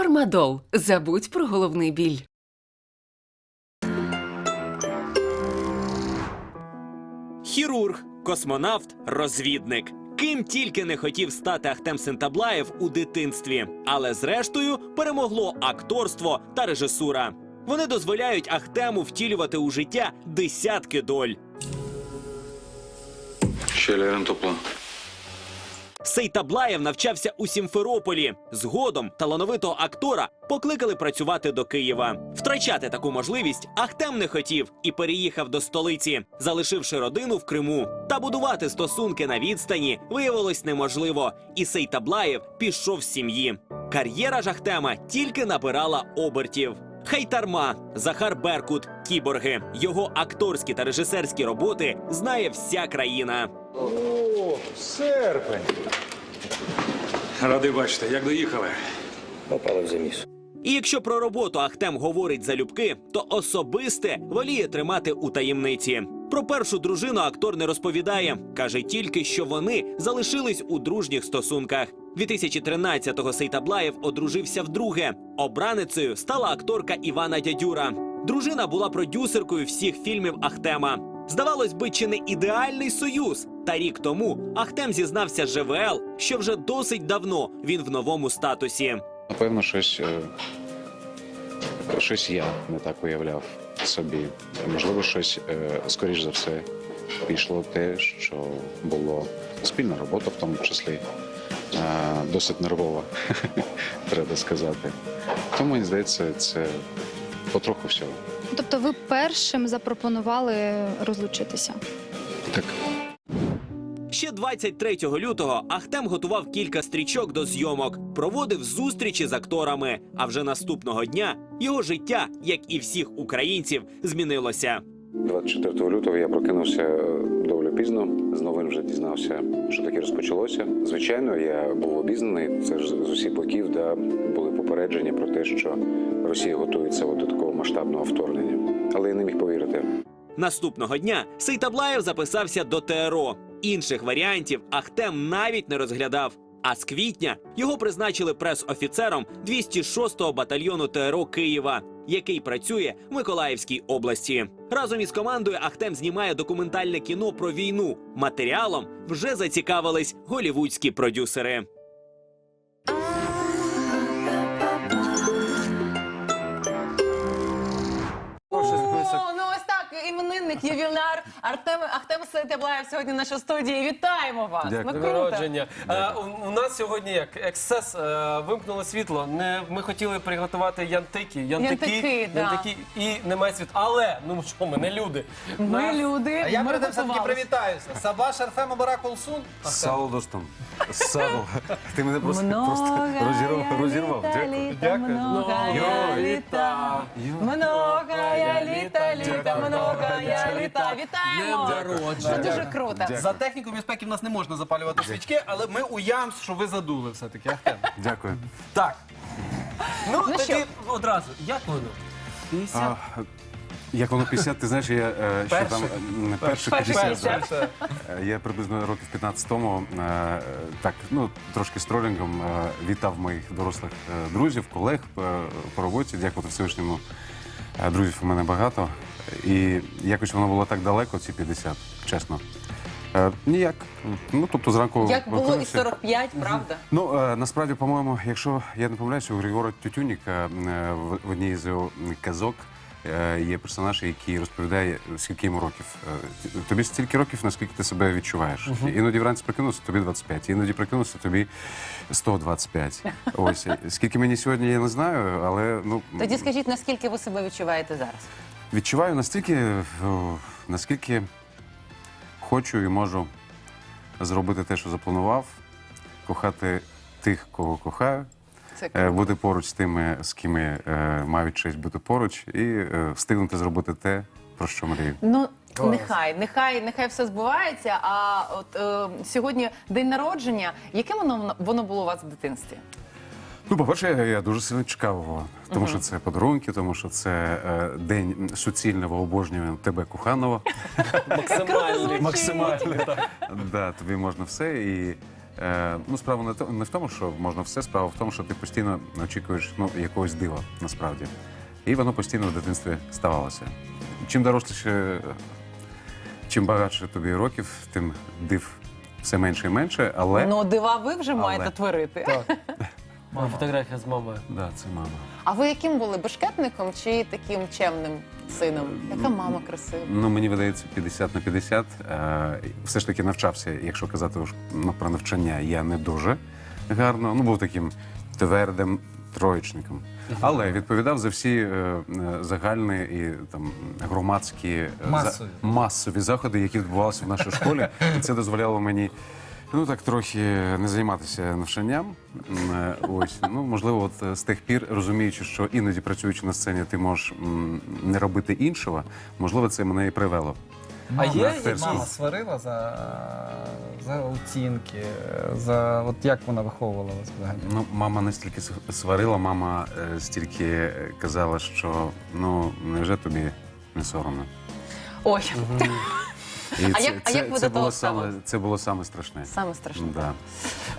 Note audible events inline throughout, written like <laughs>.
Фармадол. Забудь про головний біль. Хірург, космонавт, розвідник. Ким тільки не хотів стати Ахтем Сентаблаєв у дитинстві, але зрештою перемогло акторство та режисура. Вони дозволяють Ахтему втілювати у життя десятки доль. Щелі рентоплан. Сейтаблаєв навчався у Сімферополі. Згодом талановитого актора покликали працювати до Києва. Втрачати таку можливість Ахтем не хотів і переїхав до столиці, залишивши родину в Криму. Та будувати стосунки на відстані виявилось неможливо, і Сейтаблаєв пішов з сім'ї. Кар'єра ж Ахтема тільки набирала обертів. Хайтарма, Захар Беркут, кіборги. Його акторські та режисерські роботи знає вся країна. О, серпень. Радий бачити, як доїхали. Попали в заміс. І якщо про роботу Ахтем говорить залюбки, то особисте воліє тримати у таємниці. Про першу дружину актор не розповідає. каже тільки, що вони залишились у дружніх стосунках. 2013-го Сейтаблаєв одружився вдруге. Обраницею стала акторка Івана Дядюра. Дружина була продюсеркою всіх фільмів Ахтема. Здавалось би, чи не ідеальний союз. Та рік тому Ахтем зізнався ЖВЛ, що вже досить давно він в новому статусі. Напевно, щось, е, щось я не так уявляв собі. Можливо, щось, е, скоріш за все, пішло те, що було спільна робота, в тому числі. Е, Досить нервова, <laughs> треба сказати. Тому мені здається, це потроху всього. Тобто ви першим запропонували розлучитися? Так. Ще 23 лютого Ахтем готував кілька стрічок до зйомок, проводив зустрічі з акторами. А вже наступного дня його життя, як і всіх українців, змінилося. 24 лютого я прокинувся пізно. З новин вже дізнався, що таке розпочалося. Звичайно, я був обізнаний. Це ж з усіх боків, да були попередження про те, що Росія готується до такого масштабного вторгнення. Але я не міг повірити. Наступного дня Сейтаблаєв записався до ТРО. Інших варіантів Ахтем навіть не розглядав. А з квітня його призначили прес-офіцером 206-го батальйону ТРО Києва, який працює в Миколаївській області. Разом із командою Ахтем знімає документальне кіно про війну. Матеріалом вже зацікавились голівудські продюсери. Іменинник, ювіляр Артем Ахтем Сетяблаєв сьогодні в нашій студії. Вітаємо вас! Дякую. Ну, День круто. народження. Е, у, у нас сьогодні як ексцес е, вимкнуло світло. Не ми хотіли приготувати янтики, янтики, Янтики, да. янтики, і немає світла. Але ну що ми не люди. Ми Нас- люди. А я ми перед тим все-таки привітаюся. Сабаш Арфем Баракул Сун. Сало достом. Сало. Ти мене просто, Много просто розірвав. розірвав. літа, Дякую. літа, много Йой. літа, много літа, літа, много літа. Вітаємо! Це дуже круто. За техніку безпеки в нас не можна запалювати свічки, але ми уявимо, що ви задули все-таки. Дякую. Так. Ну, Ну тоді що? одразу. Як воно? 50? Як воно 50, ти знаєш, я е, що там е, перших Перших 50. 50. Е, Я приблизно років 15 тому е, так, ну трошки з тролінгом е, вітав моїх дорослих е, друзів, колег е, по роботі. Дякувати Всевишньому. Е, Друзів у мене багато. І якось воно було так далеко, ці 50, чесно. Е, Ніяк. Ну, тобто зранку. Як було і прокинувся. 45, правда? Ну е, насправді, по-моєму, якщо я не помиляюся, у Григора Тютюніка е, в, в одній з його казок е, є персонаж, який розповідає, скільки йому років. Е, Тобі стільки років, наскільки ти себе відчуваєш. Іноді вранці прокинувся, тобі 25, іноді прокинувся, тобі 125. Ось скільки мені сьогодні, я не знаю, але ну Тоді скажіть, наскільки ви себе відчуваєте зараз? Відчуваю настільки, наскільки хочу і можу зробити те, що запланував, кохати тих, кого кохаю. Це Е, бути поруч з тими, з ким е, мають честь бути поруч, і е, встигнути зробити те, про що мрію. Ну нехай, нехай, нехай все збувається. А от е, сьогодні день народження. Яким воно воно було у вас в дитинстві? Ну, по-перше, я, я дуже сильно чекав його, тому що це подарунки, тому що це е, день суцільного обожнювання тебе коханого. Максимальний. Максимально. да, тобі можна все. І Е, ну, справа не, то- не в тому, що можна все, справа в тому, що ти постійно очікуєш ну, якогось дива насправді. І воно постійно в дитинстві ставалося. Чим доросліше, чим багатше тобі років, тим див все менше і менше, але Ну, дива ви вже маєте творити. Фотографія з мамою. да, це мама. А ви яким були бешкетником чи таким чемним сином? Яка мама красива? Ну, мені видається 50 на 50. Е, все ж таки навчався, якщо казати ну, про навчання, я не дуже гарно. Ну, був таким твердим троєчником. Але відповідав за всі е, е, загальні і там громадські е, за- масові заходи, які відбувалися в нашій школі. І це дозволяло мені. Ну так трохи не займатися навчанням. Е, Ось ну можливо, от е, з тих пір розуміючи, що іноді працюючи на сцені, ти можеш м, не робити іншого. Можливо, це мене і привело. А є акторську. Мама сварила за, за оцінки, за от як вона виховувала вас взагалі? Ну, мама не стільки с- сварила, мама е, стільки е, казала, що ну невже тобі не соромно. Ой, І А як- а як ви це до того було ставились? саме це було саме страшне. саме страшне. Да.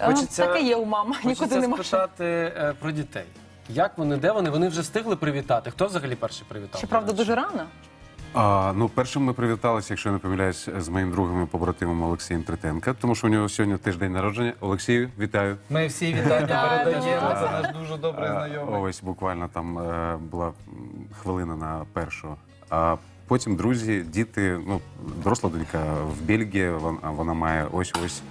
Хочеться- Так і є у мами, нікуди хочеться не може. спитати е, про дітей. Як вони, де вони? Вони вже встигли привітати. Хто взагалі перший привітав? Щоправда, дуже рано. А, ну, першим ми привіталися, якщо я не помиляюсь, з моїм другом і побратимом Олексієм Третенка, тому що у нього сьогодні теж день народження. Олексію, вітаю. Ми всі вітання передаємо. Це наш дуже добрий знайомий. Ось буквально там е, була м, хвилина на першу. А потім друзі, діти, ну, доросла донька в Бельгії, вона, вона має ось ось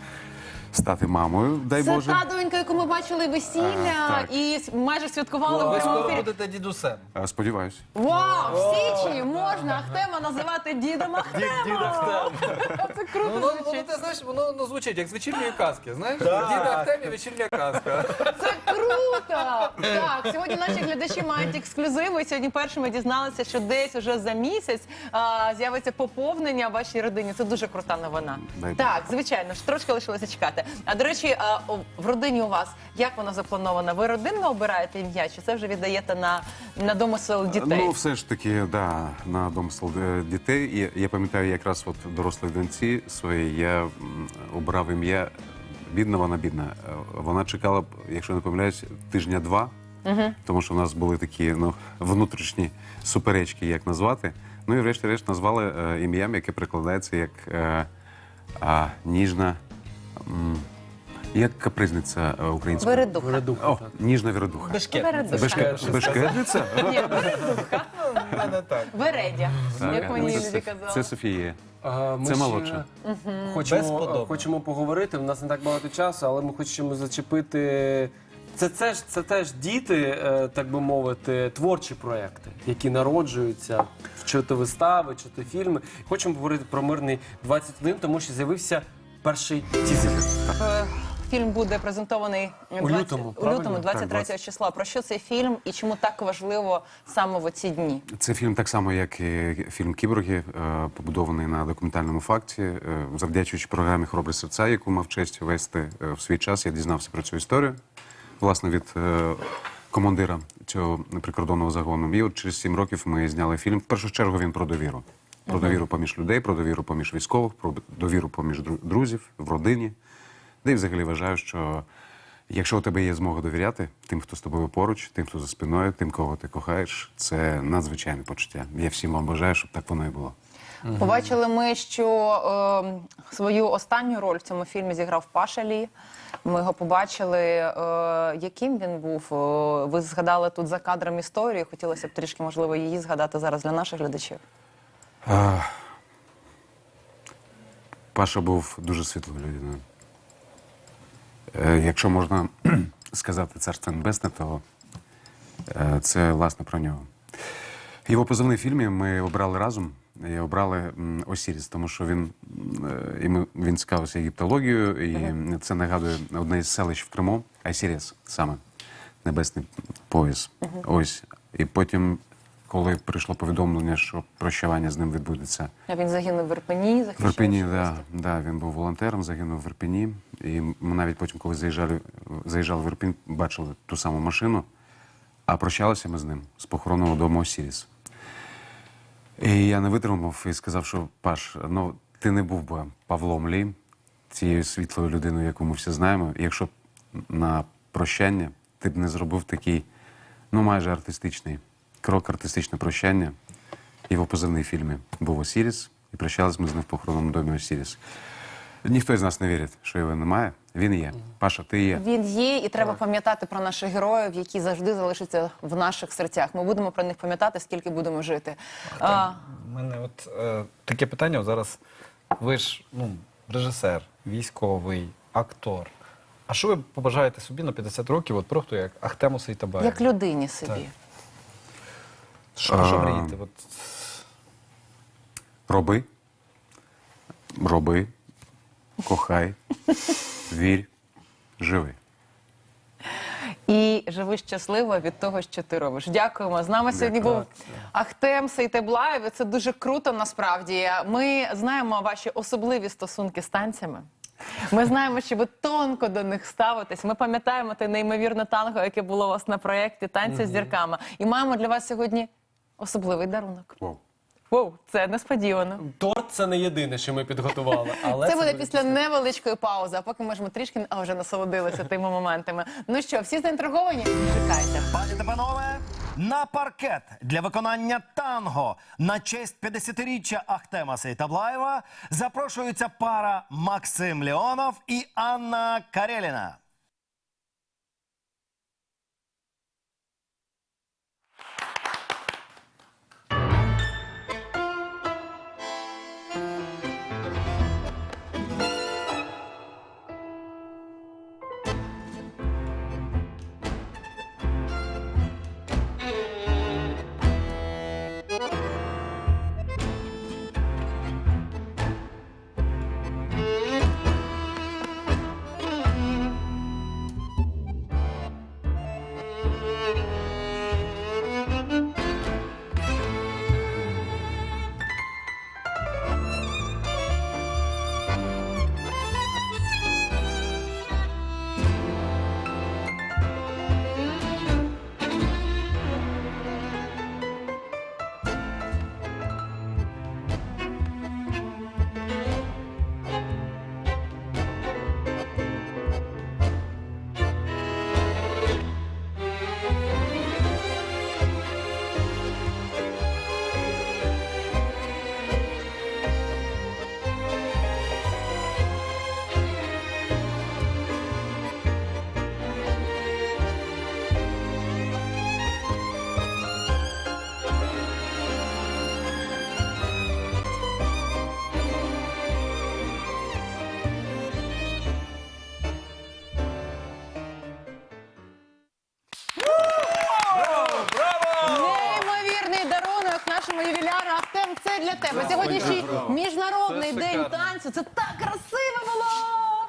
стати мамою, дай Це Боже. та донька, яку ми бачили весілля А, так. і с- майже святкували в Ви прямому скоро ефірі. будете дідусем. Е, Сподіваюсь. Вау, в січні можна Ахтема називати дідом Ахтема. <laughs> Це Ну, круто воно, воно, звучить. ти знаєш, воно ну, звучить як з вечірньої казки. Знаєш? Діда Артемі вечірня казка. Це круто! Так, сьогодні наші глядачі мають ексклюзиви. Сьогодні першими дізналися, що десь уже за місяць а, з'явиться поповнення в вашій родині. Це дуже крута новина. Дай Бог. Так, звичайно ж, трошки лишилося чекати. А до речі, в родині у вас як воно заплановано? Ви родинно обираєте ім'я, чи це вже віддаєте на, на домисел дітей? Ну, все ж таки, да, на домисел е, дітей. І я пам'ятаю, якраз от дорослій доньці своїй я обрав ім'я. Бідна вона бідна. Е, Вона чекала, якщо не помиляюсь, тижня два, тому що в нас були такі ну, внутрішні суперечки, як назвати. Ну і врешті-решт назвали е, ім'ям, яке прикладається як е, а, ніжна, м, як капризниця е, українською. Вередуха. Вередуха, О, ніжна вередуха. Вередуха. Бешке- Бешкетниця? Ні, вередуха. У мене так. Вередя, як мені це, іноді казали. це Софія. А, Це ще молодше. Хочемо, Безподобно. хочемо поговорити. У нас не так багато часу, але ми хочемо зачепити. Це, це, ж, це теж діти, е, так би мовити, творчі проекти, які народжуються, чи то вистави, чи то фільми. Хочемо поговорити про мирний 21, тому що з'явився перший тізер. Е, Фільм буде презентований У лютому, у лютому 23 Так, числа. Про що цей фільм і чому так важливо саме в оці дні? Це фільм так само, як і фільм Кіборги, е, побудований на документальному факті. Е, Завдячуючи програмі Хробрі серця, яку мав честь вести в свій час, я дізнався про цю історію. Власне, від командира цього прикордонного загону. І от через сім років ми зняли фільм. В першу чергу він про довіру. Про довіру поміж людей, про довіру поміж військових, про довіру поміж друзів в родині. Де і взагалі вважаю, що якщо у тебе є змога довіряти тим, хто з тобою поруч, тим, хто за спиною, тим, кого ти кохаєш, це надзвичайне почуття. Я всім вам бажаю, щоб так воно і було. Побачили ми, що е, свою останню роль в цьому фільмі зіграв Паша Лі. Ми його побачили, е, яким він був. Е, ви згадали тут за кадром історію. Хотілося б трішки, можливо, її згадати зараз для наших глядачів. А, Паша був дуже світлою людиною. Е, Якщо можна <clears throat> сказати царство небесне, то е, це власне про нього. Його позивний фільмі ми обрали разом. І обрали Осіріс, тому що він, е, і ми, він цікавився єгиптологією, і це нагадує одне із селищ в Криму, Айсіріс саме, небесний пояс. Ось. І потім, коли прийшло повідомлення, що прощавання з ним відбудеться А Він загинув в Ірпені, в захищаючи Ірпені, да, да, він був волонтером, загинув в Ірпені. І ми навіть потім, коли заїжджали, заїжджали в Ірпінь, бачили ту саму машину, а прощалися ми з ним з похоронного дому Осіріс. І я не витримав і сказав, що Паш, ну ти не був би Павлом Лі, цією світлою людиною, яку ми всі знаємо. І якщо б на прощання ти б не зробив такий, ну майже артистичний крок, артистичне прощання. Його позивний в фільмі був Осіріс, і прощались ми з ним в похоронному домі Осіріс. Ніхто із нас не вірить, що його немає. Він є. Паша, ти є. Він є, і треба пам'ятати про наших героїв, які завжди залишаться в наших серцях. Ми будемо про них пам'ятати, скільки будемо жити. А, У мене от е, таке питання зараз. Ви ж ну, режисер, військовий, актор. А що ви побажаєте собі на 50 років, от просто як Ахтему Сейтабаєву? як людині собі. Так. Що, що А, мрієте? От, Роби. Роби. Кохай. Вірь. Живи. І живи щасливо від того, що ти робиш. Дякуємо. З нами сьогодні був Ахтем Сейтеблаєв. і Це дуже круто. Насправді ми знаємо ваші особливі стосунки з танцями. Ми знаємо, що ви тонко до них ставитесь. Ми пам'ятаємо те неймовірне танго, яке було у вас на проєкті танці з зірками. І маємо для вас сьогодні особливий дарунок. Вау. Воу, це несподівано. Торт це не єдине, що ми підготували. Але Це буде після невеличкої паузи, а поки можемо трішки а вже насолодилися тими моментами. Ну що, всі заінтриговані? Чекайте. Пані та панове, на паркет для виконання танго на честь 50-річчя Ахтема Сейтаблаєва запрошується пара Максим Леонов і Анна Кареліна. Шикарно. Це так красиво було.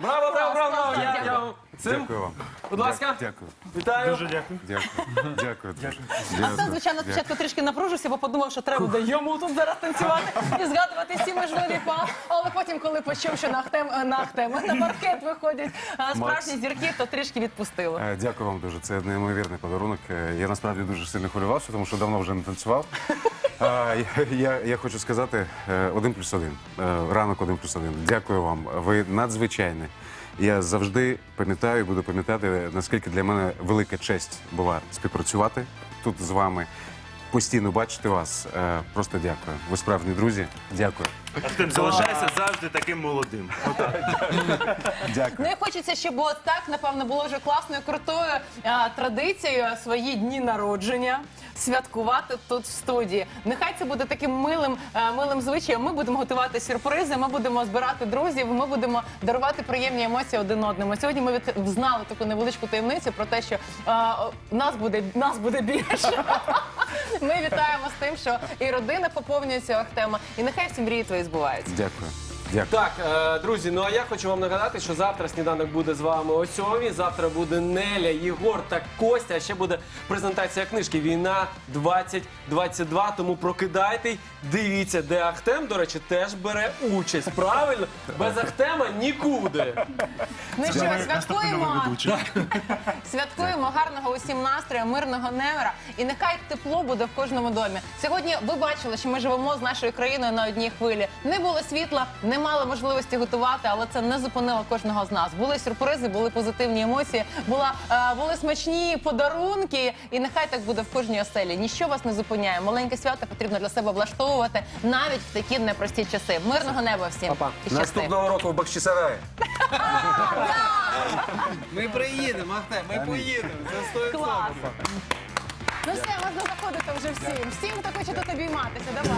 Браво, браво, браво! Я, я цим, Дякую вам. будь ласка, Дякую. вітаю. Дуже Дякую. Дякую. <laughs> Дякую. Ахтем, звичайно, спочатку трішки напружився, бо подумав, що треба буде йому тут зараз танцювати і згадувати всі можливі па. Але потім, коли почув, що на Ахтем, е, на Ахтем, на паркет виходять е, справжні зірки, то трішки відпустило. Е, Дякую вам дуже. Це неймовірний подарунок. Е, Я насправді дуже сильно хвилювався, тому що давно вже не танцював. А, я, я, хочу сказати е, один плюс один. Е, Ранок один плюс один. Дякую вам. Ви надзвичайні. Я завжди пам'ятаю і буду пам'ятати, наскільки для мене велика честь була співпрацювати тут з вами. Постійно бачити вас. Е, Просто дякую. Ви справжні друзі. Дякую. Залишайся завжди таким молодим. Дякую. Ну і хочеться, щоб так, напевно, було вже класною крутою а, традицією свої дні народження святкувати тут в студії. Нехай це буде таким милим, е, милим звичаєм. Ми будемо готувати сюрпризи, ми будемо збирати друзів, ми будемо дарувати приємні емоції один одному. Сьогодні ми від- взнали таку невеличку таємницю про те, що а, нас буде нас буде більше. Ми <laughs> вітаємо з тим, що і родина поповнюється Ахтема, і нехай всі мрії твої збуваються. Дякую. Дякую. Так, е, друзі, ну а я хочу вам нагадати, що завтра сніданок буде з вами о сьомій. Завтра буде Неля, Єгор та Костя. А ще буде презентація книжки Війна 2022. Тому прокидайте, дивіться, де Ахтем, до речі, теж бере участь. Правильно? Без Ахтема нікуди. Ну що, святкуємо. <laughs> Святкуємо гарного усім настрою, мирного невера. І нехай тепло буде в кожному домі. Сьогодні ви бачили, що ми живемо з нашою країною на одній хвилі. Не було світла, немає. мали можливості готувати, але це не зупинило кожного з нас. Були сюрпризи, були позитивні емоції, була, е, були смачні подарунки, і нехай так буде в кожній оселі. Ніщо вас не зупиняє. Маленьке свято потрібно для себе влаштовувати навіть в такі непрості часи. Мирного неба всім Папа, і щасти. наступного року в Бахчисараї. <laughs> Ми приїдемо, Ахте, ми поїдемо. Це 100%. Клас. Ну все, можна заходити вже всім. Всім, хто хоче тут обійматися, давай.